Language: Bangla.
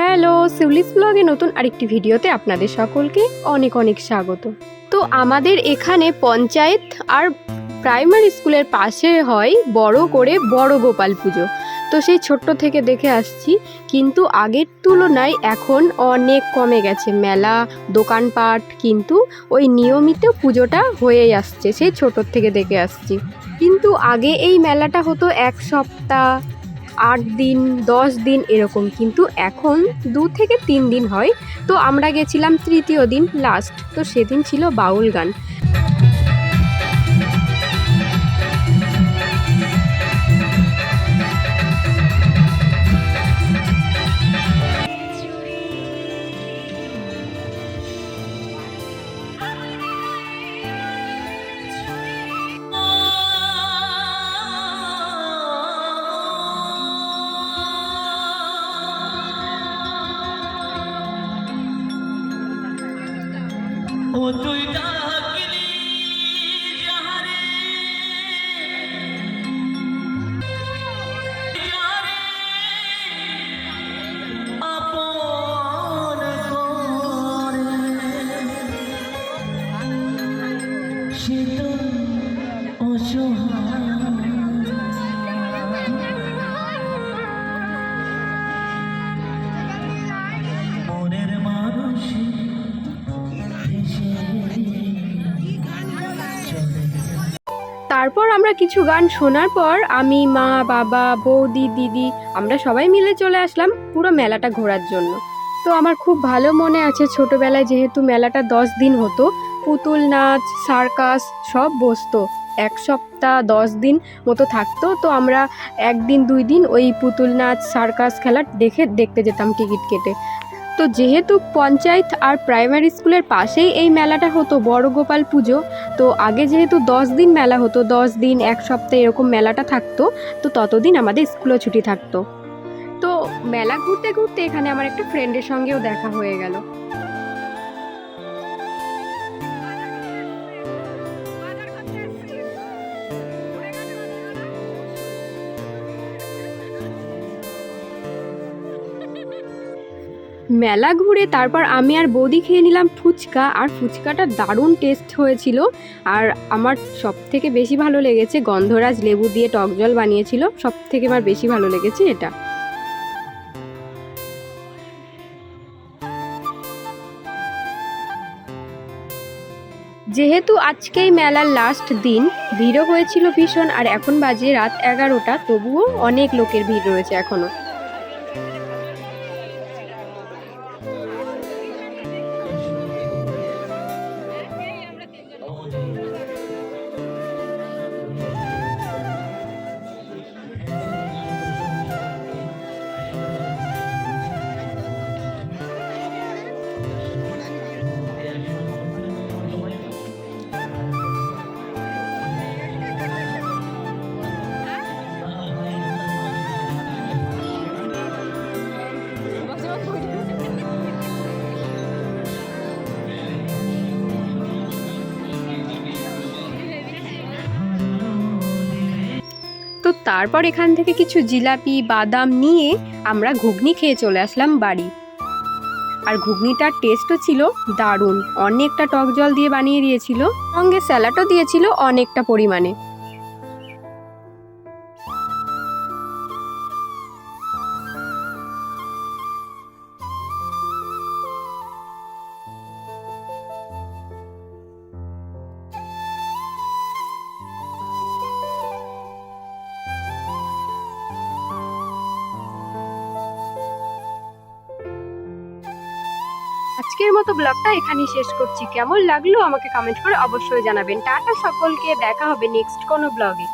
হ্যালো সিউলিস ব্লগে নতুন আরেকটি ভিডিওতে আপনাদের সকলকে অনেক অনেক স্বাগত। তো আমাদের এখানে পঞ্চায়েত আর প্রাইমারি স্কুলের পাশে হয় বড় করে বড় গোপাল পুজো। তো সেই ছোট্ট থেকে দেখে আসছি, কিন্তু আগের তুলনায় এখন অনেক কমে গেছে। মেলা, দোকানপাট কিন্তু ওই নিয়মিত পুজোটা হয়েই আসছে, সেই ছোটোর থেকে দেখে আসছি। কিন্তু আগে এই মেলাটা হতো এক সপ্তাহ আট দিন, দশ দিন এরকম। কিন্তু এখন দু থেকে তিন দিন হয়। তো আমরা গেছিলাম তৃতীয় দিন লাস্ট তো সেদিন ছিল বাউল গান। ও তুই ডাকলি যাহারে। যারে আপন করে। সে তো অসহায়। মনের মানুষ তারপর আমরা কিছু গান শোনার পর আমি, মা, বাবা, বৌদি, দিদি আমরা সবাই মিলে চলে আসলাম পুরো মেলাটা ঘোরার জন্য। তো আমার খুব ভালো মনে আছে ছোটবেলায় যেহেতু মেলাটা দশ দিন হতো, পুতুল নাচ, সার্কাস সব বসতো। এক সপ্তাহ দশ দিন মতো থাকতো, তো আমরা একদিন, দুই দিন ওই পুতুল নাচ, সার্কাস খেলা দেখে দেখতে যেতাম টিকিট কেটে। তো যেহেতু পঞ্চায়েত আর প্রাইমারি স্কুলের পাশেই এই মেলাটা হতো, বড় গোপাল পুজো, তো আগে যেহেতু দশ দিন মেলা হতো, দশ দিন, এক সপ্তাহে এরকম মেলাটা থাকতো, তো ততদিন আমাদের স্কুলও ছুটি থাকতো। তো মেলা ঘুরতে ঘুরতে এখানে আমার একটা ফ্রেন্ডের সঙ্গেও দেখা হয়ে গেল। মেলা ঘুরে তারপর আমি আর বৌদি খেয়ে নিলাম ফুচকা, আর ফুচকাটা দারুণ টেস্ট হয়েছিল। আর আমার সব থেকে বেশি ভালো লেগেছে গন্ধরাজ লেবু দিয়ে টক জল বানিয়েছিল সব থেকে আমার বেশি ভালো লেগেছে এটা। যেহেতু আজকেই মেলার লাস্ট দিন, ভিড়ও হয়েছিল ভীষণ, আর এখন বাজে রাত এগারোটা, তবুও অনেক লোকের ভিড় রয়েছে এখনও। তো তারপর এখান থেকে কিছু জিলাপি, বাদাম নিয়ে আমরা ঘুগনি খেয়ে চলে আসলাম বাড়ি। আর ঘুগনিটার টেস্টও ছিল দারুণ। অনেকটা টক জল দিয়ে বানিয়ে দিয়েছিল, সঙ্গে স্যালাডও দিয়েছিল অনেকটা পরিমাণে। আজকের মতো ব্লগটা এখানেই শেষ করছি। কেমন লাগল আমাকে কমেন্ট করে অবশ্যই জানাবেন। টাটা সকলকে, দেখা হবে নেক্সট কোনো ব্লগে।